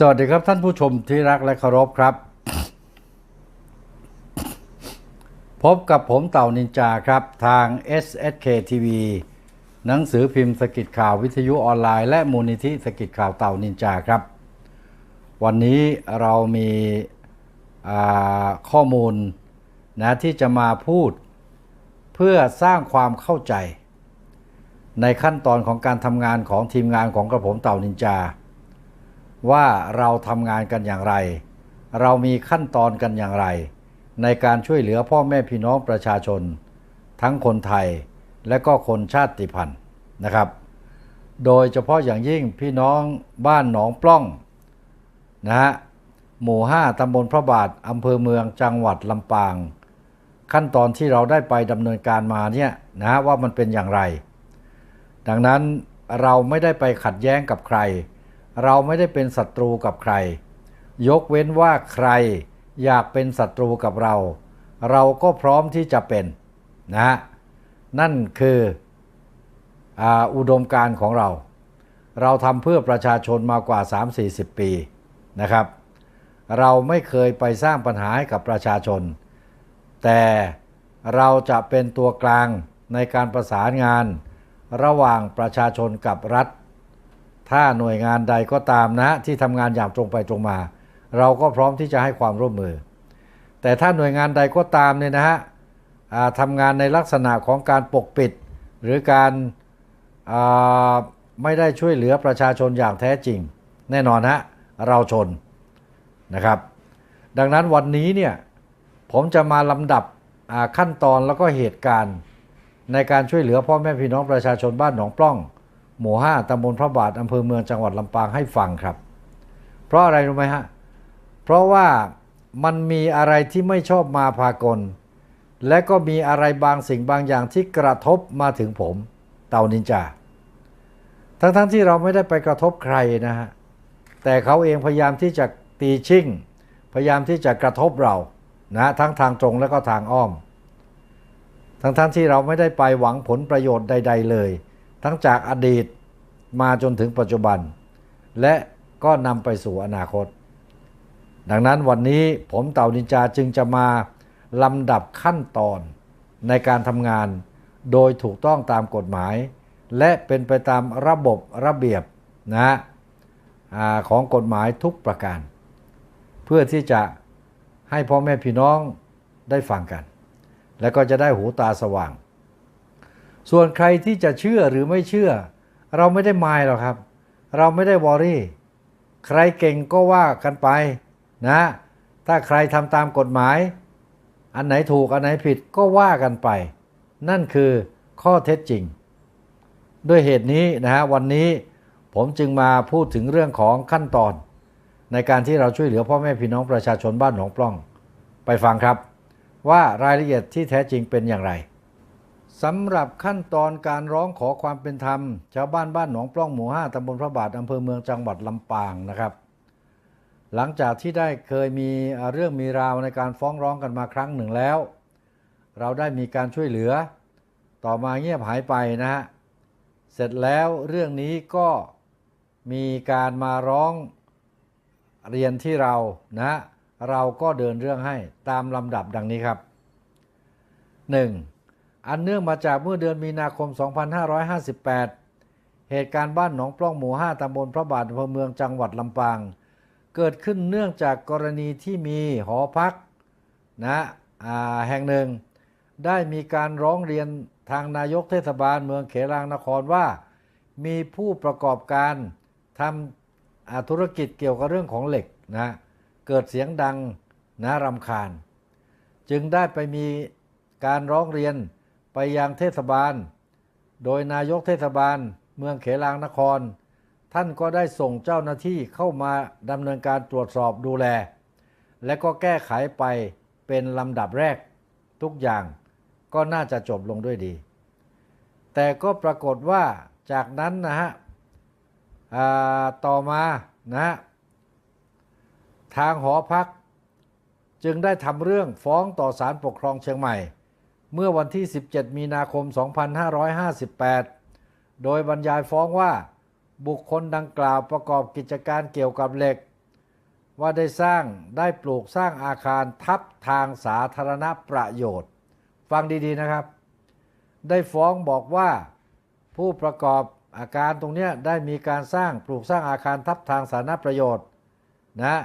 สวัสดีครับท่านผู้ชมที่รักและเคารพครับ พบกับผมเต่านินจาครับ ทาง SSK TV หนังสือพิมพ์สกิดข่าววิทยุออนไลน์และมูลนิธิสกิดข่าวเต่านินจาครับ วันนี้เรามีข้อมูลนะที่จะมาพูด เพื่อสร้างความเข้าใจ ในขั้นตอนของการทำงานของทีมงานของกระผมเต่านินจา ว่าเราทำงานกันอย่างไร เรามีขั้นตอนกันอย่างไร ในการช่วยเหลือพ่อแม่พี่น้องประชาชน ทั้งคนไทยและก็คนชาติพันธุ์นะครับ โดยเฉพาะอย่างยิ่งพี่น้องบ้านหนองปล้องนะฮะหมู่ 5ตำบลพระบาทอำเภอเมืองจังหวัดลำปาง ขั้นตอนที่เราได้ไปดำเนินการมาเนี่ยนะฮะว่ามันเป็นอย่างไร ดังนั้นเราไม่ได้ไปขัดแย้งกับใคร เราไม่ได้เป็นศัตรูกับใคร ยกเว้นว่าใครอยากเป็นศัตรูกับเรา เราก็พร้อมที่จะเป็นนะนั่นคือออุดมการของเรา เราทำเพื่อประชาชนมากว่า 3-40 ปีนะครับ เราไม่เคยไปสร้างปัญหาให้กับประชาชน แต่เราจะเป็นตัวกลางในการประสานงาน ระหว่างประชาชนกับรัฐ ถ้าหน่วยงานใดก็ตามนะที่ทำงานอย่างตรงไปตรงมา เราก็พร้อมที่จะให้ความร่วมมือ แต่ถ้าหน่วยงานใดก็ตามเนี่ยนะฮะทำงานในลักษณะของการปกปิด หรือการาไม่ได้ช่วยเหลือประชาชนอย่างแท้จริง แน่นอนฮะเราชนนะครับ ดังนั้นวันนี้เนี่ยผมจะมาลำดับขั้นตอนแล้วก็เหตุการณ์ ในการช่วยเหลือพ่อแม่พี่น้องประชาชนบ้านหนองปล้อง หมู่5ตำบลพระบาทอำเภอเมืองจังหวัดลำปางให้ฟังครับ เพราะอะไรรู้ไหมฮะ เพราะว่ามันมีอะไรที่ไม่ชอบมาพากล และก็มีอะไรบางสิ่งบางอย่างที่กระทบมาถึงผม เต่านินจา ทั้งๆทที่เราไม่ได้ไปกระทบใครนะฮะ แต่เขาเองพยายามที่จะตีชิ่ง พยายามที่จะกระทบเรา นะทั้งทางตรงและก็ทางอ้อม ทั้งๆทที่เราไม่ได้ไปหวังผลประโยชน์ใด ๆ เลย ทั้งจากอดีตมาจนถึงปัจจุบัน และก็นำไปสู่อนาคต ดังนั้นวันนี้ผมเต่านินจาจึงจะมาลำดับขั้นตอนในการทำงานโดยถูกต้องตามกฎหมาย และเป็นไปตามระบบระเบียบนะของกฎหมายทุกประการ เพื่อที่จะให้พ่อแม่พี่น้องได้ฟังกัน และก็จะได้หูตาสว่าง ส่วนใครที่จะเชื่อหรือไม่เชื่อ เราไม่ได้มายหรอกครับ เราไม่ได้วอรี่ ใครเก่งก็ว่ากันไปนะ ถ้าใครทำตามกฎหมาย อันไหนถูกอันไหนผิดก็ว่ากันไป นั่นคือข้อเท็จจริง ด้วยเหตุนี้นะฮะวันนี้ผมจึงมาพูดถึงเรื่องของขั้นตอน ในการที่เราช่วยเหลือพ่อแม่พี่น้องประชาชนบ้านหนองปล้อง ไปฟังครับ ว่ารายละเอียดที่แท้จริงเป็นอย่างไร สำหรับขั้นตอนการร้องขอความเป็นธรรม ชาวบ้านบ้านหนองปล้องหมู่5ตำบลพระบาทอำเภอเมืองจังหวัดลำปางนะครับ หลังจากที่ได้เคยมีเรื่องมีราวในการฟ้องร้องกันมาครั้งหนึ่งแล้ว เราได้มีการช่วยเหลือ ต่อมาเงียบหายไปนะฮะเสร็จแล้วเรื่องนี้ก็มีการมาร้องเรียนที่เรานะ เราก็เดินเรื่องให้ตามลำดับดังนี้ครับ 1. อันเนื่องมาจากเมื่อเดือนมีนาคม 2558 เหตุการณ์บ้านหนองปล้องหมู่ 5ตำบลพระบาทอำเภอเมืองจังหวัดลำปาง เกิดขึ้นเนื่องจากกรณีที่มีหอพักนะแห่งหนึ่ง ได้มีการร้องเรียนทางนายกเทศบาลเมืองเขลางนครว่า มีผู้ประกอบการทำธุรกิจเกี่ยวกับเรื่องของเหล็กนะเกิดเสียงดังนะรำคาญ จึงได้ไปมีการร้องเรียน ไปยังเทศบาล โดยนายกเทศบาล เมืองเขลางนคร ท่านก็ได้ส่งเจ้าหน้าที่เข้ามาดำเนินการตรวจสอบดูแล และก็แก้ไขไปเป็นลำดับแรก ทุกอย่างก็น่าจะจบลงด้วยดี แต่ก็ปรากฏว่าจากนั้นนะฮะต่อมานะฮะทางหอพักจึงได้ทำเรื่องฟ้องต่อศาลปกครองเชียงใหม่ เมื่อวันที่ 17 มีนาคม 2558 โดยบรรยายฟ้องว่า บุคคลดังกล่าวประกอบกิจการเกี่ยวกับเหล็ก ว่าได้สร้างได้ปลูกสร้างอาคารทับทางสาธารณประโยชน์ ฟังดีๆนะครับ ได้ฟ้องบอกว่า ผู้ประกอบอาการตรงนี้ได้มีการสร้างปลูกสร้างอาคารทับทางสาธารณประโยชน์นะ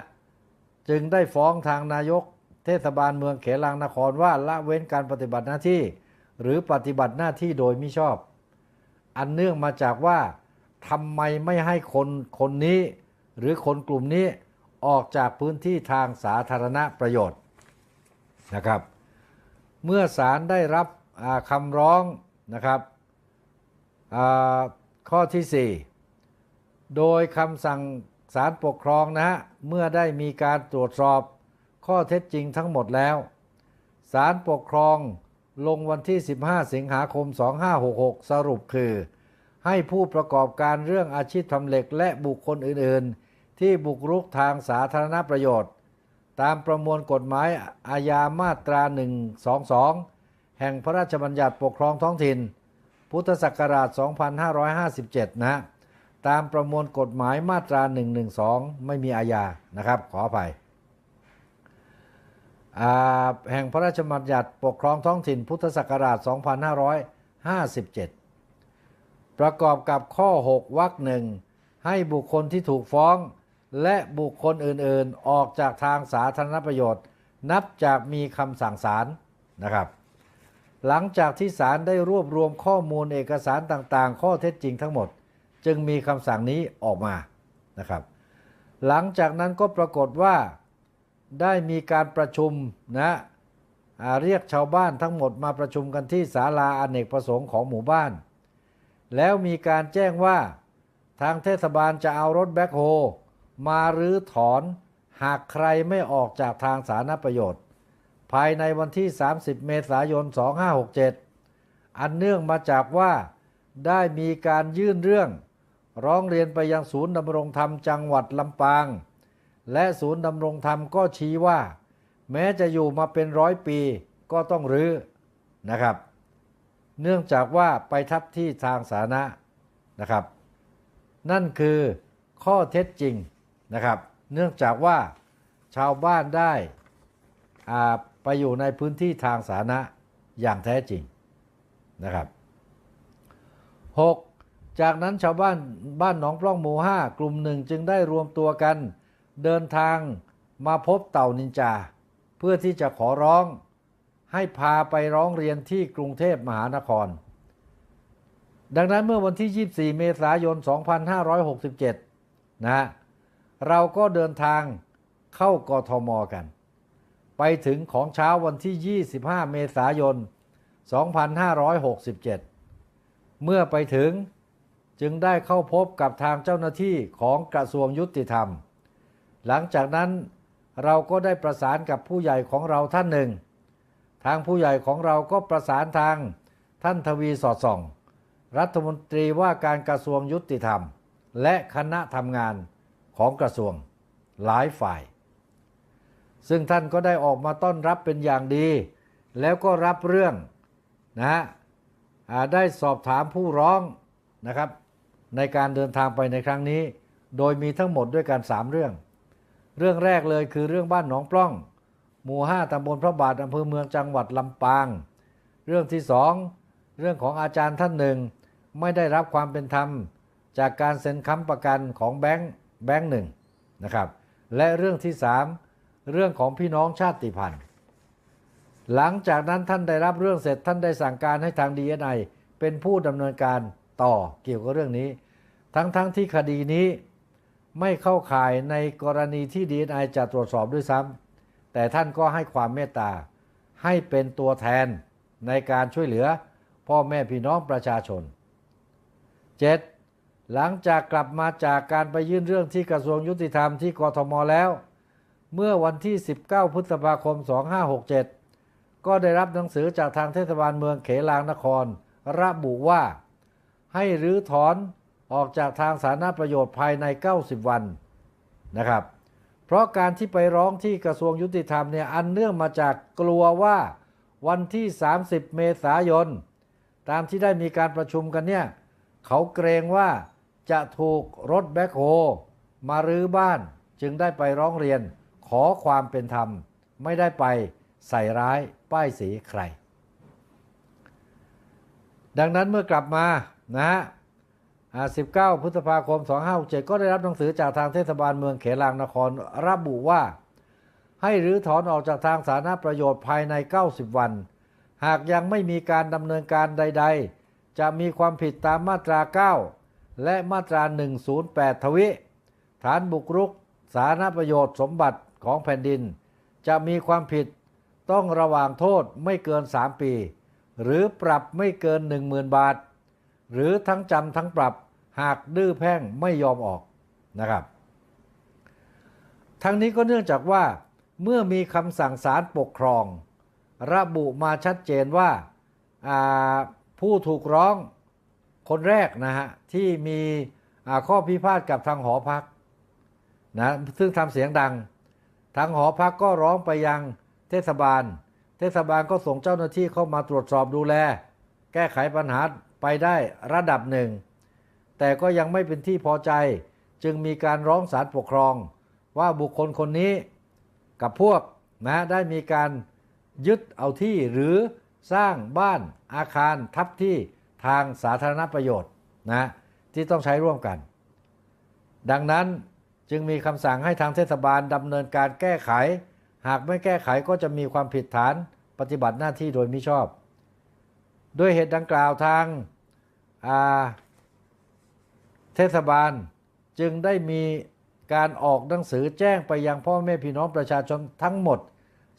จึงได้ฟ้องทางนายก เทศบาลเมืองเขลังนครว่าละเว้นการปฏิบัติหน้าที่ หรือปฏิบัติหน้าที่โดยมิชอบ อันเนื่องมาจากว่าทำไมไม่ให้คนคนนี้ หรือคนกลุ่มนี้ออกจากพื้นที่ทางสาธารณประโยชน์นะครับ เมื่อศาลได้รับคำร้องนะครับข้อที่ 4 โดยคำสั่งศาลปกครองนะฮะเมื่อได้มีการตรวจสอบ ข้อเท็จจริงทั้งหมดแล้ว ศาลปกครองลงวันที่ 15 สิงหาคม 2566 สรุปคือ ให้ผู้ประกอบการเรื่องอาชีพทำเหล็กและบุคคลอื่น ๆ ที่บุกรุกทางสาธารณประโยชน์ ตามประมวลกฎหมายอาญามาตรา 122 แห่งพระราชบัญญัติปกครองท้องถิ่น พุทธศักราช 2557 นะ ตามประมวลกฎหมายมาตรา 112 ไม่มีอาญานะครับ ขออภัย แห่งพระราชบัญญัติปกครองท้องถิ่นพุทธศักราช 2557 ประกอบกับข้อ 6วรรคหนึ่งให้บุคคลที่ถูกฟ้อง และบุคคลอื่นๆ ออกจากทางสาธารณประโยชน์ นับจากมีคำสั่งศาลนะครับ หลังจากที่ศาลได้รวบรวมข้อมูลเอกสารต่างๆ ข้อเท็จจริงทั้งหมด จึงมีคำสั่งนี้ออกมานะครับ หลังจากนั้นก็ปรากฏว่า ได้มีการประชุมนะเรียกชาวบ้านทั้งหมดมาประชุมกันที่ศาลาอเนกประสงค์ของหมู่บ้าน แล้วมีการแจ้งว่าทางเทศบาลจะเอารถแบ็คโฮมารื้อถอนหากใครไม่ออกจากทางสาธารณประโยชน์ ภายในวันที่ 30 เมษายน 2567 อันเนื่องมาจากว่าได้มีการยื่นเรื่อง ร้องเรียนไปยังศูนย์ดำรงธรรมจังหวัดลำปาง และศูนย์ดำรงธรรมก็ชี้ว่า แม้จะอยู่มาเป็นร้อยปีก็ต้องรื้อนะครับ เนื่องจากว่าไปทับที่ทางสาธารณะนะครับ นั่นคือข้อเท็จจริงนะครับ เนื่องจากว่าชาวบ้านได้อ่าไปอยู่ในพื้นที่ทางสาธารณะอย่างแท้จริงนะครับ 6. จากนั้นชาวบ้านบ้านหนองปล้องหมู่5กลุ่มหนึ่งจึงได้รวมตัวกัน เดินทางมาพบเต่านินจา เพื่อที่จะขอร้องให้พาไปร้องเรียนที่กรุงเทพมหานคร ดังนั้นเมื่อวันที่ 24 เมษายน 2567นะฮะเราก็เดินทางเข้ากทมกัน ไปถึงของเช้าวันที่ 25 เมษายน 2567 เมื่อไปถึงจึงได้เข้าพบกับทางเจ้าหน้าที่ของกระทรวงยุติธรรม หลังจากนั้นเราก็ได้ประสานกับผู้ใหญ่ของเราท่านหนึ่ง ทางผู้ใหญ่ของเราก็ประสานทางท่านทวีสอดส่อง รัฐมนตรีว่าการกระทรวงยุติธรรม และคณะทำงานของกระทรวงหลายฝ่าย ซึ่งท่านก็ได้ออกมาต้อนรับเป็นอย่างดี แล้วก็รับเรื่องนะฮะได้สอบถามผู้ร้องนะครับ ในการเดินทางไปในครั้งนี้ โดยมีทั้งหมดด้วยกัน 3 เรื่อง เรื่องแรกเลยคือเรื่องบ้านหนองปล้อง หมู่ 5ตำบลพระบาทอำเภอเมืองจังหวัดลำปาง เรื่องที่2เรื่องของอาจารย์ท่านหนึ่ง ไม่ได้รับความเป็นธรรม จากการเซ็นค้ำประกันของแบงค์แบงค์หนึ่งนะครับ และเรื่องที่3เรื่องของพี่น้องชาติพันธุ์ หลังจากนั้นท่านได้รับเรื่องเสร็จท่านได้สั่งการให้ทาง DNI เป็นผู้ดำเนินการต่อเกี่ยวกับเรื่องนี้ ทั้งๆทที่คดีนี้ ไม่เข้าข่ายในกรณีที่ DNI จะตรวจสอบด้วยซ้ำแต่ท่านก็ให้ความเมตตา ให้เป็นตัวแทนในการช่วยเหลือพ่อแม่พี่น้องประชาชน 7. หลังจากกลับมาจากการไปยื่นเรื่องที่กระทรวงยุติธรรมที่กทมแล้ว เมื่อวันที่ 19 พฤษภาคม 2567 ก็ได้รับหนังสือจากทางเทศบาลเมืองเขลางนคร ระบุว่า ให้รื้อถอน ออกจากทางสาธารณประโยชน์ภายใน 90 วันนะครับ เพราะการที่ไปร้องที่กระทรวงยุติธรรมเนี่ยอันเนื่องมาจากกลัวว่าวันที่ 30 เมษายน ตามที่ได้มีการประชุมกันเนี่ยเขาเกรงว่าจะถูกรถแบ็คโฮมารื้อบ้านจึงได้ไปร้องเรียนขอความเป็นธรรม ไม่ได้ไปใส่ร้ายป้ายสีใคร ดังนั้นเมื่อกลับมานะฮะ 19 พฤษภาคม 2567 ก็ได้รับหนังสือจากทางเทศบาลเมืองเขลางนครระบุว่า ให้รื้อถอนออกจากทางสาธารณประโยชน์ภายใน 90 วัน หากยังไม่มีการดำเนินการใด ๆ จะมีความผิดตามมาตรา 9 และมาตรา 108 ทวิ ฐานบุกรุก สาธารณประโยชน์สมบัติของแผ่นดิน จะมีความผิดต้องระวางโทษไม่เกิน 3 ปี หรือปรับไม่เกิน 10,000 บาท หรือทั้งจำทั้งปรับ หากดื้อแพ่งไม่ยอมออกนะครับ ทั้งนี้ก็เนื่องจากว่าเมื่อมีคำสั่งศาลปกครอง ระบุมาชัดเจนว่าาผู้ถูกร้องคนแรกนะฮะที่มีข้อพิพาทกับทางหอพักนะซึ่งทำเสียงดัง ทางหอพักก็ร้องไปยังเทศบาล เทศบาลก็ส่งเจ้าหน้าที่เข้ามาตรวจสอบดูแล แก้ไขปัญหาไปได้ระดับหนึ่ง แต่ก็ยังไม่เป็นที่พอใจ จึงมีการร้องศาลปกครอง ว่าบุคคลคนนี้กับพวกนะได้มีการยึดเอาที่หรือสร้างบ้านอาคารทับที่ทางสาธารณประโยชน์นะที่ต้องใช้ร่วมกัน ดังนั้นจึงมีคำสั่งให้ทางเทศบาลดำเนินการแก้ไข หากไม่แก้ไขก็จะมีความผิดฐานปฏิบัติหน้าที่โดยมิชอบ ด้วยเหตุดังกล่าวทางอ่า เทศบาลจึงได้มีการออกหนังสือแจ้งไปยังพ่อแม่พี่น้องประชาชนทั้งหมด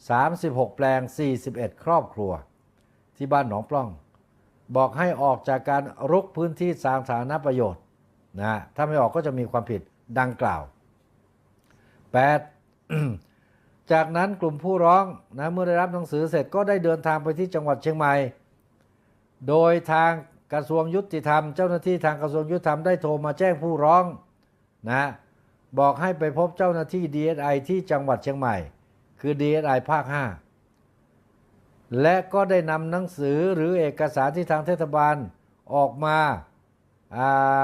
36 แปลง 41 ครอบครัว ที่บ้านหนองปล้อง บอกให้ออกจากการรุกพื้นที่สาธารณประโยชน์นะถ้าไม่ออกก็จะมีความผิดดังกล่าว 8 จากนั้นกลุ่มผู้ร้องนะเมื่อได้รับหนังสือเสร็จก็ได้เดินทางไปที่จังหวัดเชียงใหม่ โดยทาง กระทรวงยุติธรรม เจ้าหน้าที่ทางกระทรวงยุติธรรมได้โทรมาแจ้งผู้ร้องนะบอกให้ไปพบเจ้าหน้าที่ DSI ที่จังหวัดเชียงใหม่ คือ DSI ภาค 5 และก็ได้นำหนังสือหรือเอกสารที่ทางเทศบาลออกมา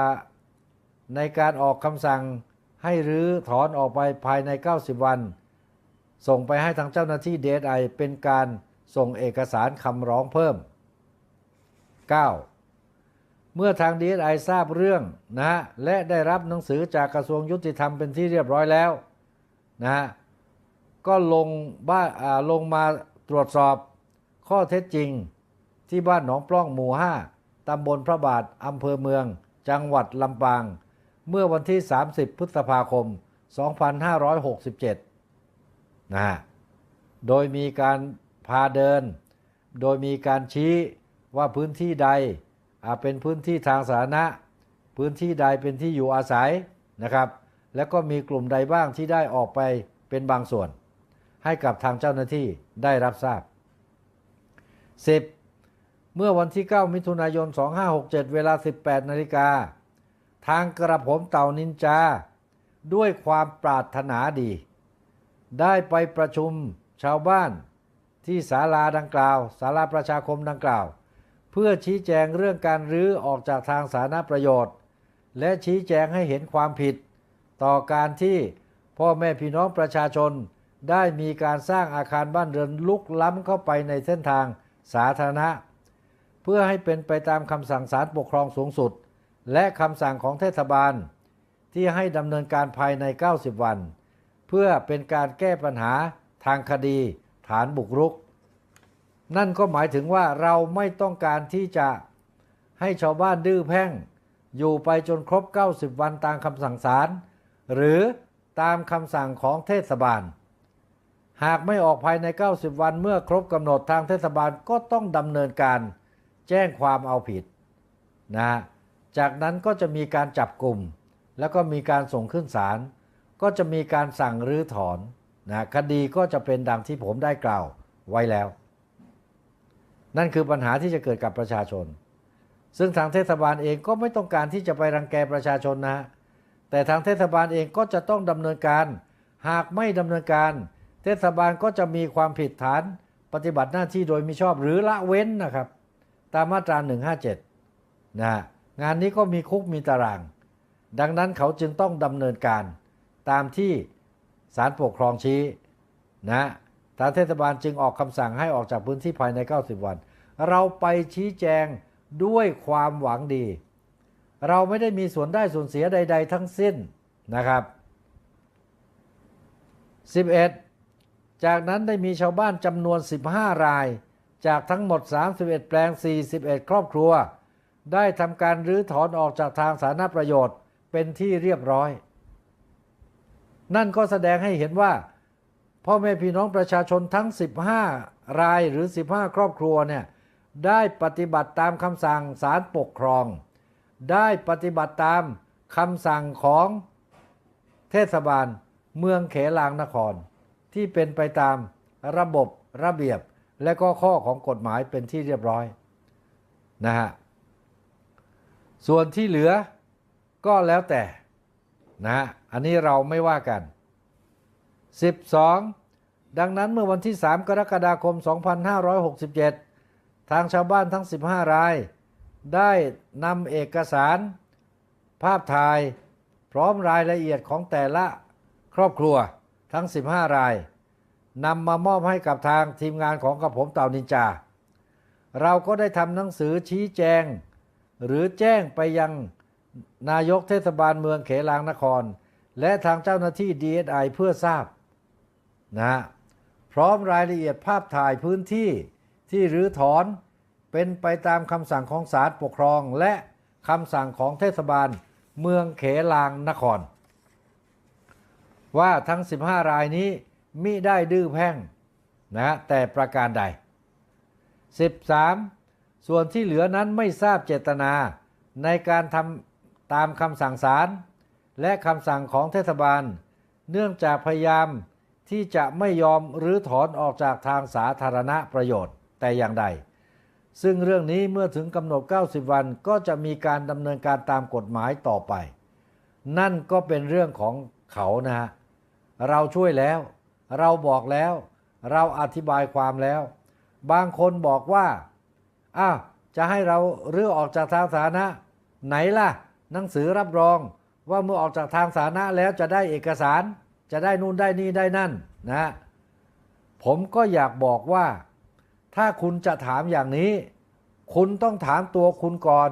าในการออกคำสั่งให้รื้อถอนออกไปภายใน 90 วัน ส่งไปให้ทางเจ้าหน้าที่ DSI เป็นการส่งเอกสารคำร้องเพิ่ม 9. เมื่อทาง DSI ทราบเรื่องนะฮะและได้รับหนังสือจากกระทรวงยุติธรรมเป็นที่เรียบร้อยแล้วนะฮะก็ลงบ้านลงมาตรวจสอบข้อเท็จจริงที่บ้านหนองปล้องหมู่ 5 ตำบลพระบาท อำเภอเมือง จังหวัดลำปาง เมื่อวันที่ 30 พฤษภาคม 2567นะฮะโดยมีการพาเดิน โดยมีการชี้ว่าพื้นที่ใด เป็นพื้นที่ทางสาธารณะ พื้นที่ใดเป็นที่อยู่อาศัยนะครับ แล้วก็มีกลุ่มใดบ้างที่ได้ออกไปเป็นบางส่วน ให้กับทางเจ้าหน้าที่ได้รับทราบ 10. เมื่อวันที่ 9 มิถุนายน 2567 เวลา 18 นาฬิกา ทางกระผมเต่านินจา ด้วยความปรารถนาดี ได้ไปประชุมชาวบ้านที่ศาลาดังกล่าวศาลาประชาคมดังกล่าว เพื่อชี้แจงเรื่องการรื้อออกจากทางสาธารณประโยชน์ และชี้แจงให้เห็นความผิด ต่อการที่พ่อแม่พี่น้องประชาชน ได้มีการสร้างอาคารบ้านเรือนลุกล้ำเข้าไปในเส้นทางสาธารณะ เพื่อให้เป็นไปตามคำสั่งศาลปกครองสูงสุด และคำสั่งของเทศบาล ที่ให้ดำเนินการภายใน 90 วัน เพื่อเป็นการแก้ปัญหาทางคดีฐานบุกรุก นั่นก็หมายถึงว่าเราไม่ต้องการที่จะให้ชาวบ้านดื้อแพ่ง อยู่ไปจนครบ 90 วันตามคำสั่งศาลหรือตามคำสั่งของเทศบาล หากไม่ออกภายใน 90 วันเมื่อครบกำหนดทางเทศบาลก็ต้องดำเนินการแจ้งความเอาผิดนะจากนั้นก็จะมีการจับกลุ่ม แล้วก็มีการส่งขึ้นศาลก็จะมีการสั่งรื้อถอนนะคดีก็จะเป็นดังที่ผมได้กล่าวไว้แล้ว นั่นคือปัญหาที่จะเกิดกับประชาชน ซึ่งทางเทศบาลเองก็ไม่ต้องการที่จะไปรังแกประชาชนนะฮะแต่ทางเทศบาลเองก็จะต้องดำเนินการ หากไม่ดำเนินการ เทศบาลก็จะมีความผิดฐานปฏิบัติหน้าที่โดยมิชอบหรือละเว้นนะครับ ตามมาตรา 157 นะฮะงานนี้ก็มีคุกมีตาราง ดังนั้นเขาจึงต้องดำเนินการตามที่ศาลปกครองชี้นะ ทางเทศบาลจึงออกคำสั่งให้ออกจากพื้นที่ภายใน 90 วัน เราไปชี้แจงด้วยความหวังดี เราไม่ได้มีส่วนได้ส่วนเสียใด ๆ ทั้งสิ้นนะครับ 11 จากนั้นได้มีชาวบ้านจำนวน 15 ราย จากทั้งหมด 31 แปลง 41 ครอบครัว ได้ทำการรื้อถอนออกจากทางสาธารณประโยชน์เป็นที่เรียบร้อย นั่นก็แสดงให้เห็นว่า พ่อแม่พี่น้องประชาชนทั้ง 15 รายหรือ 15 ครอบครัวเนี่ยได้ปฏิบัติตามคำสั่งศาลปกครอง ได้ปฏิบัติตามคำสั่งของเทศบาลเมืองเขลางนคร ที่เป็นไปตามระบบระเบียบและก็ข้อของกฎหมายเป็นที่เรียบร้อยนะฮะส่วนที่เหลือก็แล้วแต่นะฮะอันนี้เราไม่ว่ากัน 12 ดังนั้นเมื่อวันที่ 3 กรกฎาคม 2567 ทางชาวบ้านทั้ง 15 ราย ได้นำเอกสาร ภาพถ่าย พร้อมรายละเอียดของแต่ละครอบครัวทั้ง 15 รายนำมามอบให้กับทางทีมงานของกระผมเต่านินจา เราก็ได้ทำหนังสือชี้แจง หรือแจ้งไปยังนายกเทศบาลเมืองเขลางนคร และทางเจ้าหน้าที่ DSI เพื่อทราบ นะฮะพร้อมรายละเอียดภาพถ่ายพื้นที่ที่รื้อถอนเป็นไปตามคำสั่งของศาลปกครอง และคำสั่งของเทศบาลเมืองเขลางนคร ว่าทั้ง 15 รายนี้มิได้ดื้อแพ่งนะฮะแต่ประการใด 13 ส่วนที่เหลือนั้นไม่ทราบเจตนาในการทำตามคำสั่งศาลและคำสั่งของเทศบาล เนื่องจากพยายาม ที่จะไม่ยอมรื้อถอนออกจากทางสาธารณประโยชน์แต่อย่างใด ซึ่งเรื่องนี้เมื่อถึงกำหนด 90 วันก็จะมีการดำเนินการตามกฎหมายต่อไป นั่นก็เป็นเรื่องของเขานะฮะเราช่วยแล้ว เราบอกแล้ว เราอธิบายความแล้ว บางคนบอกว่าอ้าวจะให้เราเรื้อออกจากทางสาธารณะ ไหนล่ะ หนังสือรับรองว่าเมื่อออกจากทางสาธารณะแล้วจะได้เอกสาร จะได้นู่นได้นี่ได้นั่นนะ ผมก็อยากบอกว่า ถ้าคุณจะถามอย่างนี้ คุณต้องถามตัวคุณก่อน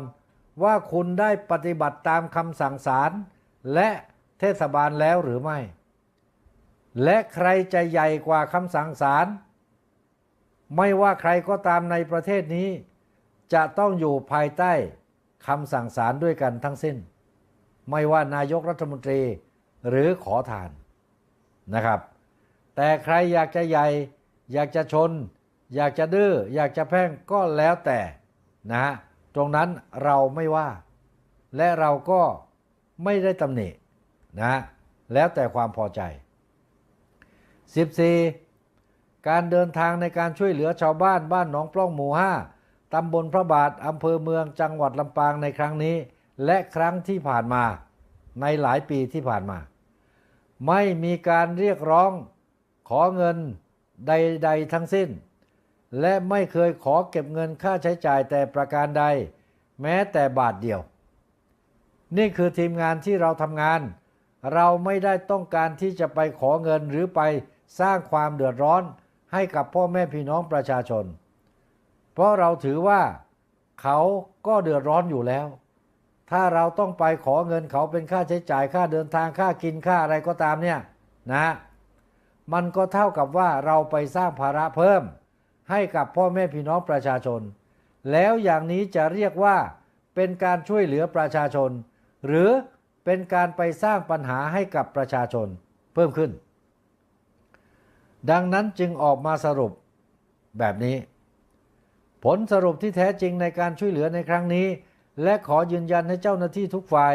ว่าคุณได้ปฏิบัติตามคำสั่งศาลและเทศบาลแล้วหรือไม่ และใครจะใหญ่กว่าคำสั่งศาลไม่ว่าใครก็ตามในประเทศนี้ จะต้องอยู่ภายใต้คำสั่งศาลด้วยกันทั้งสิ้น ไม่ว่านายกรัฐมนตรีหรือขอทาน นะครับ แต่ใครอยากจะใหญ่ อยากจะชน อยากจะดื้อ อยากจะแพ่งก็แล้วแต่นะฮะตรงนั้นเราไม่ว่า และเราก็ไม่ได้ตำหนินะแล้วแต่ความพอใจ 14. การเดินทางในการช่วยเหลือชาวบ้านบ้านหนองปล้องหมู่5ตำบลพระบาทอำเภอเมืองจังหวัดลำปางในครั้งนี้ และครั้งที่ผ่านมาในหลายปีที่ผ่านมา ไม่มีการเรียกร้องขอเงินใด ๆ ทั้งสิ้น และไม่เคยขอเก็บเงินค่าใช้จ่ายแต่ประการใด แม้แต่บาทเดียว นี่คือทีมงานที่เราทำงาน เราไม่ได้ต้องการที่จะไปขอเงินหรือไปสร้างความเดือดร้อนให้กับพ่อแม่พี่น้องประชาชน เพราะเราถือว่าเขาก็เดือดร้อนอยู่แล้ว ถ้าเราต้องไปขอเงินเขาเป็นค่าใช้จ่ายค่าเดินทางค่ากินค่าอะไรก็ตามเนี่ยนะมันก็เท่ากับว่าเราไปสร้างภาระเพิ่ม ให้กับพ่อแม่พี่น้องประชาชน แล้วอย่างนี้จะเรียกว่าเป็นการช่วยเหลือประชาชน หรือเป็นการไปสร้างปัญหาให้กับประชาชนเพิ่มขึ้น ดังนั้นจึงออกมาสรุปแบบนี้ ผลสรุปที่แท้จริงในการช่วยเหลือในครั้งนี้ และขอยืนยันให้เจ้าหน้าที่ทุกฝ่าย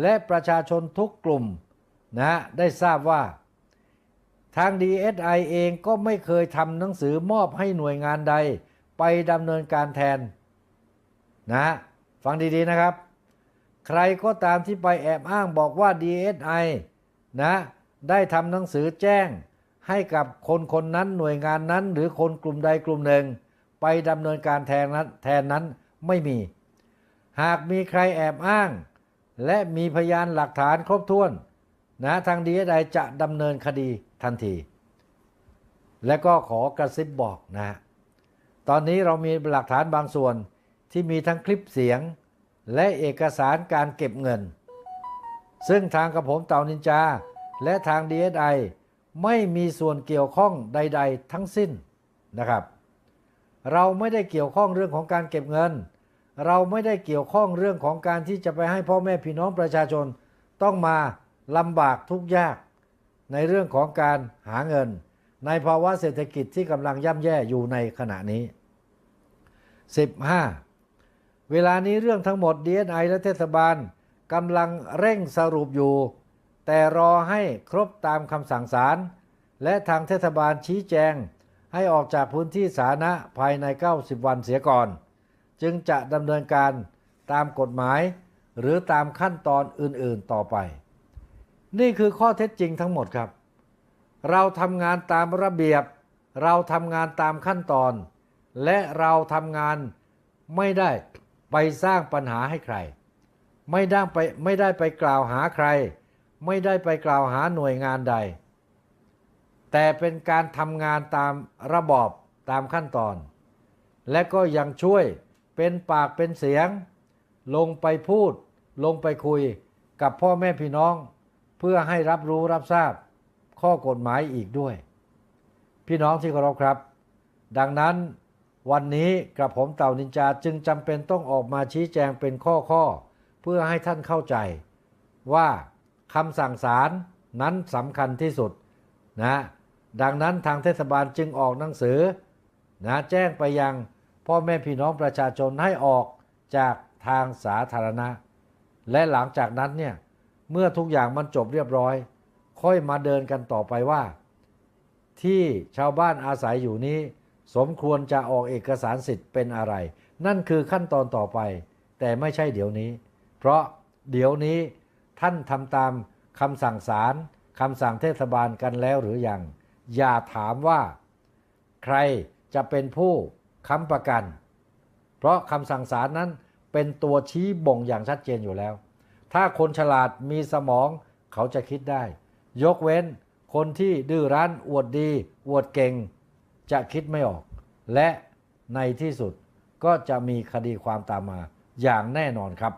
และประชาชนทุกกลุ่มนะได้ทราบว่า ทาง DSI เองก็ไม่เคยทำหนังสือมอบให้หน่วยงานใดไปดำเนินการแทนนะฟังดีๆนะครับ ใครก็ตามที่ไปแอบอ้างบอกว่า DSI นะได้ทำหนังสือแจ้งให้กับคนคนนั้นหน่วยงานนั้น หรือคนกลุ่มใดกลุ่มหนึ่ง ไปดำเนินการแทนนั้นแทนนั้นไม่มี หากมีใครแอบอ้าง และมีพยานหลักฐานครบถ้วนนะทางดีเอสไอจะดำเนินคดีทันที และก็ขอกระซิบบอกนะฮะตอนนี้เรามีหลักฐานบางส่วนที่มีทั้งคลิปเสียง และเอกสารการเก็บเงิน ซึ่งทางกระผมเต่านินจา และทาง DSI ไม่มีส่วนเกี่ยวข้องใด ๆ ทั้งสิ้นนะครับ เราไม่ได้เกี่ยวข้องเรื่องของการเก็บเงิน เราไม่ได้เกี่ยวข้องเรื่องของการที่จะไปให้พ่อแม่พี่น้องประชาชน ต้องมาลำบากทุกยาก ในเรื่องของการหาเงิน ในภาวะเศรษฐกิจที่กำลังย่ำแย่อยู่ในขณะนี้ 15 เวลานี้เรื่องทั้งหมด DNI และเทศบาลกำลังเร่งสรุปอยู่ แต่รอให้ครบตามคำสั่งศาลและทางเทศบาลชี้แจง ให้ออกจากพื้นที่สาธารณะภายใน 90 วันเสียก่อน จึงจะดำเนินการตามกฎหมาย หรือตามขั้นตอนอื่นๆต่อไป นี่คือข้อเท็จจริงทั้งหมดครับ เราทำงานตามระเบียบ เราทำงานตามขั้นตอน และเราทำงานไม่ได้ไปสร้างปัญหาให้ใคร ไม่ได้ไปไม่ได้ไปกล่าวหาใคร ไม่ได้ไปกล่าวหาหน่วยงานใด แต่เป็นการทำงานตามระบอบตามขั้นตอน และก็ยังช่วย เป็นปากเป็นเสียง ลงไปพูด ลงไปคุยกับพ่อแม่พี่น้อง เพื่อให้รับรู้รับทราบ ข้อกฎหมายอีกด้วย พี่น้องที่เคารพครับ ดังนั้นวันนี้กระผมเต่านินจาจึงจำเป็นต้องออกมาชี้แจงเป็นข้อข้อๆเพื่อให้ท่านเข้าใจ ว่าคำสั่งศาลนั้นสำคัญที่สุดนะดังนั้นทางเทศบาลจึงออกหนังสือนะแจ้งไปยัง พ่อแม่พี่น้องประชาชนให้ออกจากทางสาธารณะ และหลังจากนั้นเนี่ยเมื่อทุกอย่างมันจบเรียบร้อย ค่อยมาเดินกันต่อไปว่า ที่ชาวบ้านอาศัยอยู่นี้ สมควรจะออกเอกสารสิทธิ์เป็นอะไร นั่นคือขั้นตอนต่อไป แต่ไม่ใช่เดี๋ยวนี้ เพราะเดี๋ยวนี้ท่านทำตามคำสั่งศาลคำสั่งเทศบาลกันแล้วหรือยัง อย่าถามว่า ใครจะเป็นผู้ ค้ำประกัน เพราะคำสั่งศาลนั้นเป็นตัวชี้บ่งอย่างชัดเจนอยู่แล้ว ถ้าคนฉลาดมีสมองเขาจะคิดได้ ยกเว้นคนที่ดื้อรั้นอวดดี อวดเก่ง จะคิดไม่ออก และในที่สุดก็จะมีคดีความตามมาอย่างแน่นอนครับ